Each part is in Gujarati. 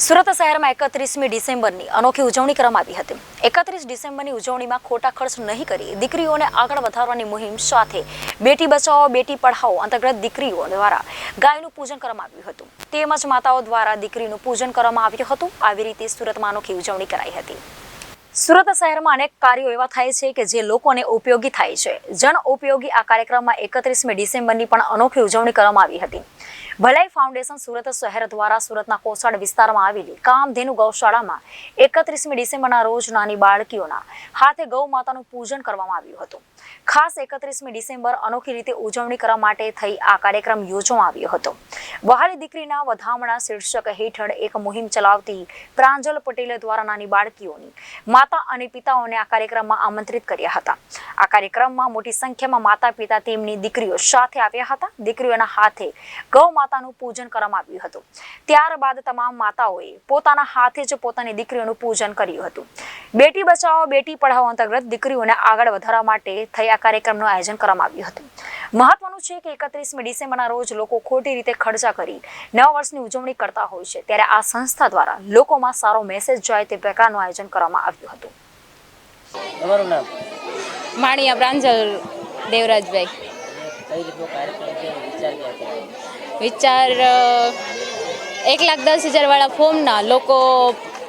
સુરત શહેરમાં એકત્રીસમી ડિસેમ્બરની અનોખી ઉજવણી કરવામાં આવી હતી. એકત્રીસ ડિસેમ્બરની ઉજવણીમાં ખોટા ખર્ચ નહીં કરી દીકરીઓને આગળ વધારવાની મુહિમ સાથે બેટી બચાવો, બેટી પઢાઓ અંતર્ગત દીકરીઓ દ્વારા ગાયનું પૂજન કરવામાં આવ્યું હતું. તેમજ માતાઓ દ્વારા દીકરીનું પૂજન કરવામાં આવ્યું હતું. આવી રીતે સુરતમાં અનોખી ઉજવણી કરાઈ હતી. સુરત શહેરમાં અનેક કાર્યો એવા થાય છે કે જે લોકોને ઉપયોગી થાય છે. જન ઉપયોગી આ કાર્યક્રમમાં એકત્રીસમી ડિસેમ્બરની પણ અનોખી ઉજવણી કરવામાં આવી હતી. ભલાઈ ફાઉન્ડેશન સુરત શહેર દ્વારા સુરતના કોસાડ વિસ્તારમાં આવેલી કામધેનુ ગૌશાળામાં એકત્રીસમી ડિસેમ્બરના રોજ નાની બાળકીઓના હાથે ગૌ માતાનું પૂજન કરવામાં આવ્યું હતું. ખાસ એકત્રીસમી ડિસેમ્બર અનોખી રીતે ઉજવણી કરવા માટે થઈ આ કાર્યક્રમ યોજવામાં આવ્યો હતો. વહાલી દીકરીના વધામણા શીર્ષક હેઠળ એક મુહિમ ચલાવતી પ્રાંજલ પટેલ દ્વારા નાની બાળકીઓની માતા અને પિતાઓને આ કાર્યક્રમમાં આમંત્રિત કર્યા હતા. આ કાર્યક્રમમાં મોટી સંખ્યામાં માતા પિતા તેમની દીકરીઓ સાથે આવ્યા હતા. દીકરીઓના હાથે ગૌ માતાનું પૂજન કરવામાં આવ્યું હતું. ત્યારબાદ તમામ માતાઓએ પોતાના હાથે જ પોતાની દીકરીઓનું પૂજન કર્યું હતું. બેટી બચાવો બેટી પઢાઓ અંતર્ગત દીકરીઓને આગળ વધારવા માટે થઈ આ કાર્યક્રમનું આયોજન કરવામાં આવ્યું હતું. મહત્વનું છે કે એકત્રીસમી ડિસેમ્બરના રોજ લોકો ખોટી રીતે ખર્ચા કરી નવા વર્ષની ઉજવણી કરતા હોય છે. ત્યારે આ સંસ્થા દ્વારા લોકોમાં સારો મેસેજ જાય તે પ્રકારનું આયોજન કરવામાં આવ્યું હતું. તમારું નામ? માણિયા પ્રાંજલ દેવરાજભાઈ. કઈ રીતનો કાર્યક્રમ વિચાર ક્યાંથી વિચાર એક લાખ દસ હજારવાળા ફોર્મના લોકો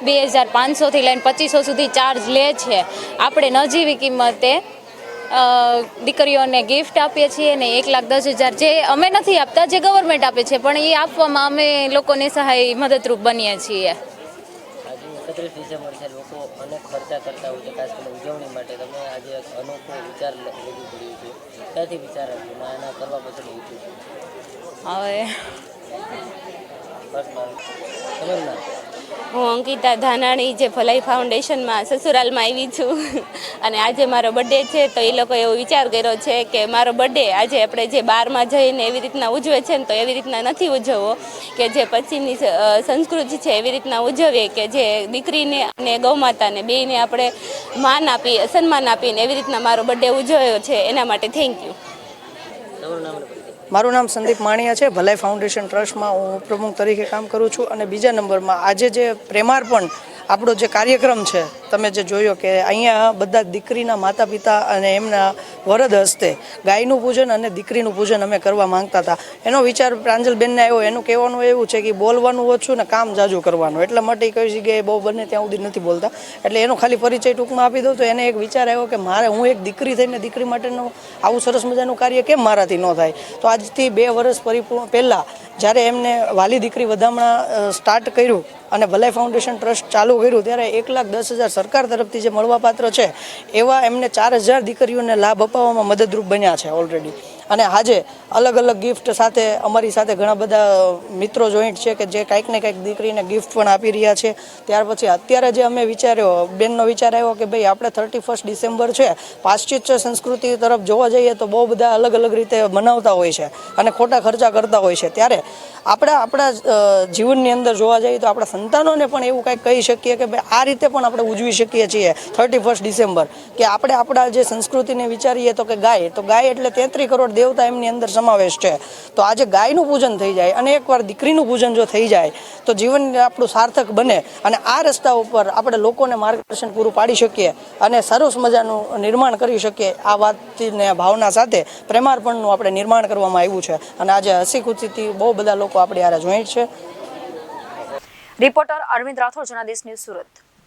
બે હજાર પાંચસોથી લઈને પચીસો સુધી ચાર્જ લે છે. આપણે નજીવી કિંમતે દીકરીઓને ગિફ્ટ આપીએ છીએ ને એક લાખ દસ હજાર જે અમે નથી આપતા, જે ગવર્મેન્ટ આપે છે, પણ એ આપવામાં અમે લોકોને સહાય મદદરૂપ બનીએ છીએ. એકત્રીસ ડિસેમ્બર છે લોકો અનેક ખર્ચા કરતા હોય છે ખાસ કરીને ઉજવણી માટે. તમે આજે એક અનોખો વિચાર રજૂ કર્યું છે. ક્યાંથી વિચાર આવ્યો? અને આના કરવા પાછળ હેતુ? હવે તમારું નામ? હું અંકિતા ધાનાણી જે ભલાઈ ફાઉન્ડેશનમાં સસુરાલમાં આવી છું. અને આજે મારો બર્થડે છે, તો એ લોકો એવો વિચાર કર્યો છે કે મારો બર્થડે આજે આપણે જે બારમાં જઈને એવી રીતના ઉજવે છે ને તો એવી રીતના નથી ઉજવવો. કે જે પછીની સંસ્કૃતિ છે એવી રીતના ઉજવીએ કે જે દીકરીને અને ગૌમાતાને બેયને આપણે માન આપી, સન્માન આપીને એવી રીતના મારો બર્થડે ઉજવ્યો છે. એના માટે થેન્ક યુ મારું નામ સંદીપ માણિયા છે. ભલાઈ ફાઉન્ડેશન ટ્રસ્ટમાં હું પ્રમુખ તરીકે કામ કરું છું અને બીજા નંબરમાં આજે જે પ્રેમાર્પણ આપણો જે કાર્યક્રમ છે તમે જે જોયો કે અહીંયા બધા દીકરીના માતા પિતા અને એમના વરદ હસ્તે ગાયનું પૂજન અને દીકરીનું પૂજન અમે કરવા માંગતા હતા. એનો વિચાર પ્રાંજલબેનને આવ્યો, એનું કહેવાનું એવું છે કે બોલવાનું ઓછું ને કામ જાજુ કરવાનું. એટલા માટે કઈ જગ્યાએ બહુ બને ત્યાં સુધી નથી બોલતા. એટલે એનો ખાલી પરિચય ટૂંકમાં આપી દઉં તો એને એક વિચાર આવ્યો કે મારે, હું એક દીકરી થઈને દીકરી માટેનું આવું સરસ મજાનું કાર્ય કેમ મારાથી ન થાય? તો આજથી બે વર્ષ પરિપૂર્ણ પહેલાં જ્યારે એમને વાલી દીકરી વધામણા સ્ટાર્ટ કર્યું અને ભલાઈ ફાઉન્ડેશન ટ્રસ્ટ ચાલુ કર્યું, ત્યારે એક લાખ દસ હજાર સરકાર તરફથી જે મળવાપાત્ર છે, એવા એમને ચાર હજાર દીકરીઓને લાભ અપાવવામાં મદદરૂપ બન્યા છે ઓલરેડી અને આજે અલગ અલગ ગિફ્ટ સાથે અમારી સાથે ઘણા બધા મિત્રો જોઈન્ટ છે કે જે કાંઈક ને કાંઈક દીકરીને ગિફ્ટ પણ આપી રહ્યા છે. ત્યાર પછી અત્યારે જે અમે વિચાર્યો, બેનનો વિચાર આવ્યો કે ભાઈ આપણે થર્ટી ફર્સ્ટ ડિસેમ્બર છે, પાશ્ચિત્ય સંસ્કૃતિ તરફ જોવા જઈએ તો બહુ બધા અલગ અલગ રીતે મનાવતા હોય છે અને ખોટા ખર્ચા કરતા હોય છે. ત્યારે આપણે આપણા જીવનની અંદર જોવા જઈએ તો આપણા સંતાનોને પણ એવું કાંઈક કહી શકીએ કે ભાઈ આ રીતે પણ આપણે ઉજવી શકીએ છીએ થર્ટી ફર્સ્ટ ડિસેમ્બર કે આપણે આપણા જે સંસ્કૃતિને વિચારીએ તો કે ગાય, તો ગાય એટલે તેત્રી કરોડ દેવતા એમની અંદર સમાવેશ છે. તો આજે ગાયનું પૂજન થઈ જાય, અને એકવાર દીકરીનું પૂજન જો થઈ જાય, તો જીવન આપણું સાર્થક બને. અને આ રસ્તા ઉપર આપણે લોકોને માર્ગદર્શન પૂરું પાડી શકીએ, અને સરસ મજાનું નિર્માણ કરી શકીએ. આ વાતને ભાવના સાથે પ્રેમાર્પણનું આપણે નિર્માણ કરવામાં આવ્યું છે. અને આજે હસી ખુશીથી બહુ બધા લોકો આપણે યારે જોઈન્ટ છે. Reporter Arvind Rathod, Janadesh news Surat.